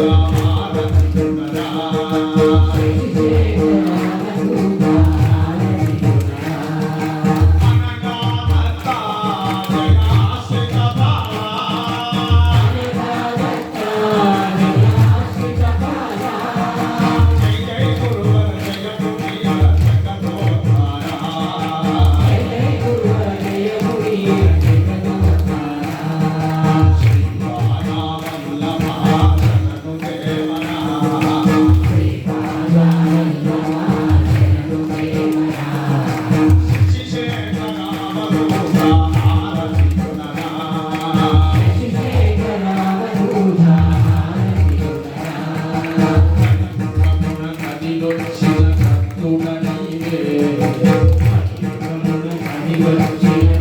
రామానందుడరా Thank you.